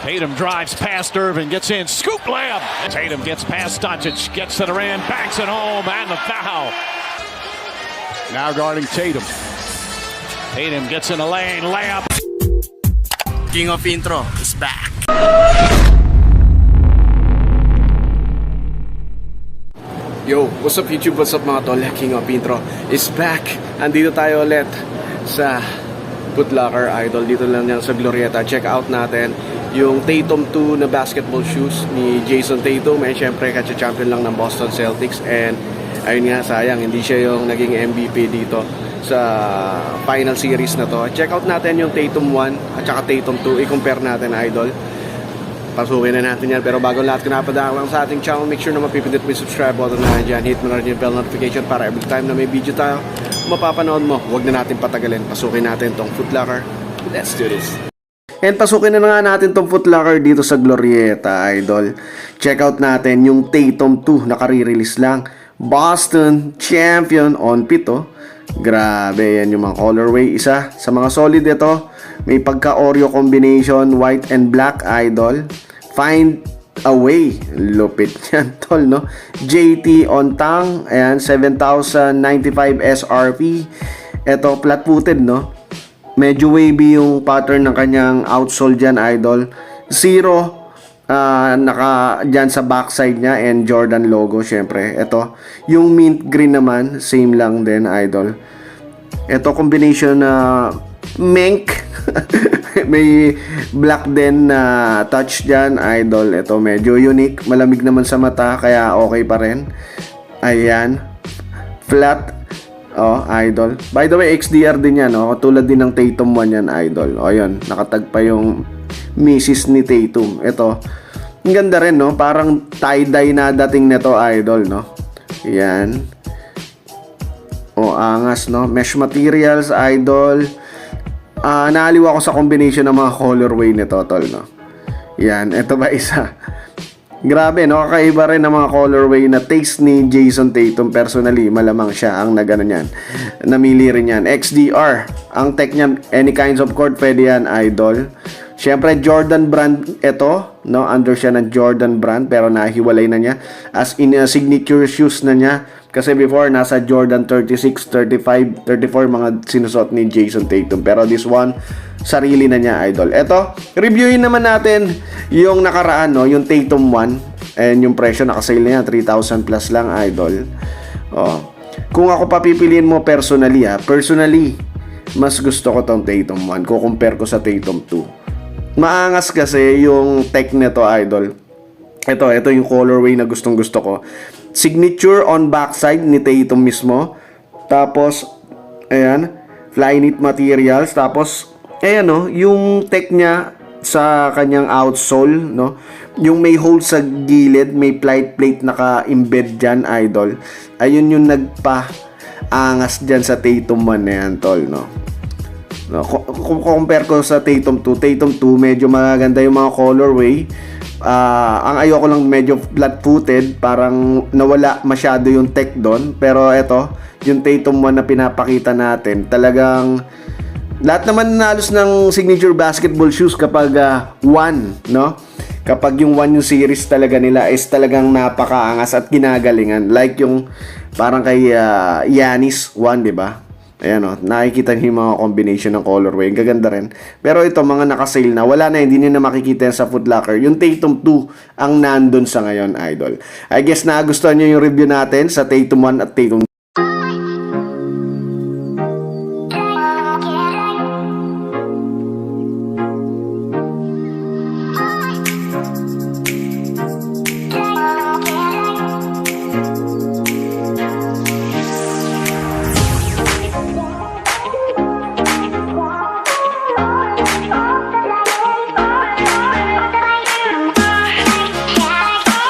Tatum drives past Irvin, gets in, scoop layup. Tatum gets past Doncic, gets to the rim, banks it home, and the foul. Now guarding Tatum. Tatum gets in the lane, layup. King of Intro is back. Yo, what's up YouTube? What's up mga tol? King of Intro is back. Andito tayo ulit sa Foot Locker Idol. Dito lang yan sa Glorieta. Check out natin yung Tatum 2 na basketball shoes ni Jason Tatum. And syempre, katsa-champion lang ng Boston Celtics. And ayun nga, sayang, hindi siya yung naging MVP dito sa final series na to. Check out natin yung Tatum 1 at saka Tatum 2. I-compare natin, Idol pasukin na natin yan. Pero bago lahat, kung napadaan lang sa ating channel, make sure na mapipindot mo yung subscribe button na dyan. Hit mo na rin yung bell notification para every time na may video tayo, mapapanood mo. Huwag na natin patagalin. Pasukin natin tong footlocker. Let's do this. And pasukin na nga natin tong footlocker dito sa Glorieta, idol. Check out natin yung Tatum 2 na kare-release lang. Boston Champion on pito. Grabe, yan yung mga colorway. Isa sa mga solid ito. May pagka-Oreo combination, white and black, idol. Find a way. Lupit yan, tol, no? JT on tang. Ayan, 7,095 SRP. Ito, flat-footed, no? Medyo wavy yung pattern ng kanyang outsole dyan, idol. Zero ah, naka dyan sa backside niya and Jordan logo, syempre. Ito, yung mint green naman, same lang din, idol. Ito, combination na mink. May black din na touch dyan, idol. Ito, medyo unique. Malamig naman sa mata, kaya okay pa rin. Ayan. Flat. Oh, idol. By the way, XDR din yan, oh. Tulad din ng Tatum 1 yan, idol. O, yun. Nakatag pa yung misis ni Tatum. Ito. Ang ganda rin, no? Parang tie-dye na dating nito, idol, no? Yan. O, angas, no? Mesh materials, idol. Ah, naaliw ako sa combination ng mga colorway nito, tol, no? Yan, ito ba isa? Grabe, no? Kakaiba rin ng mga colorway na taste ni Jason Tatum. Personally, malamang siya ang nagano niyan. Namili rin yan. XDR. Ang tech niya, any kinds of court, pwede yan, idol. Siyempre, Jordan brand ito, no? Under siya ng Jordan brand, pero nahiwalay na niya. As in, uh, signature shoes na niya. Kasi before, nasa Jordan 36, 35, 34 mga sinusot ni Jason Tatum. Pero this one, sarili na niya, idol. Ito, reviewin naman natin yung nakaraan, no? Yung Tatum 1. And yung presyo, nakasale na yan, 3,000 plus lang, idol. Oh. Kung ako papipiliin mo personally, ha? Personally, mas gusto ko tong Tatum 1. Kung compare ko sa Tatum 2. Maangas kasi yung tech nito, idol. Ito, ito yung colorway na gustong gusto ko. Signature on backside ni Tatum mismo. Tapos, ayan, fly knit materials. Tapos, ayan no, yung tech niya sa kanyang outsole, no? Yung may hole sa gilid, may plate plate naka-embed dyan, idol. Ayun yung nagpa angas dyan sa Tatum 1 na yan, tol, no? No, kung compare ko sa Tatum 2, Tatum 2 medyo maganda yung mga colorway. Ah, ang ayoko lang medyo flat-footed, parang nawala masyado yung tech doon. Pero eto, yung Tatum 1 na pinapakita natin, talagang lahat naman nalos ng signature basketball shoes kapag 1, no? Kapag yung 1 yung series talaga nila is talagang napakaangas at ginagalingan. Like yung parang kay ah, Yanis 1, di ba? Ayan o, nakikita niyo yung mga combination ng colorway. Ang gaganda rin. Pero ito, mga nakasale na. Wala na, hindi niyo na makikita yan sa Foot Locker. Yung Tatum 2 ang nandun sa ngayon, idol. I guess nagustuhan niyo yung review natin sa Tatum 1 at Tatum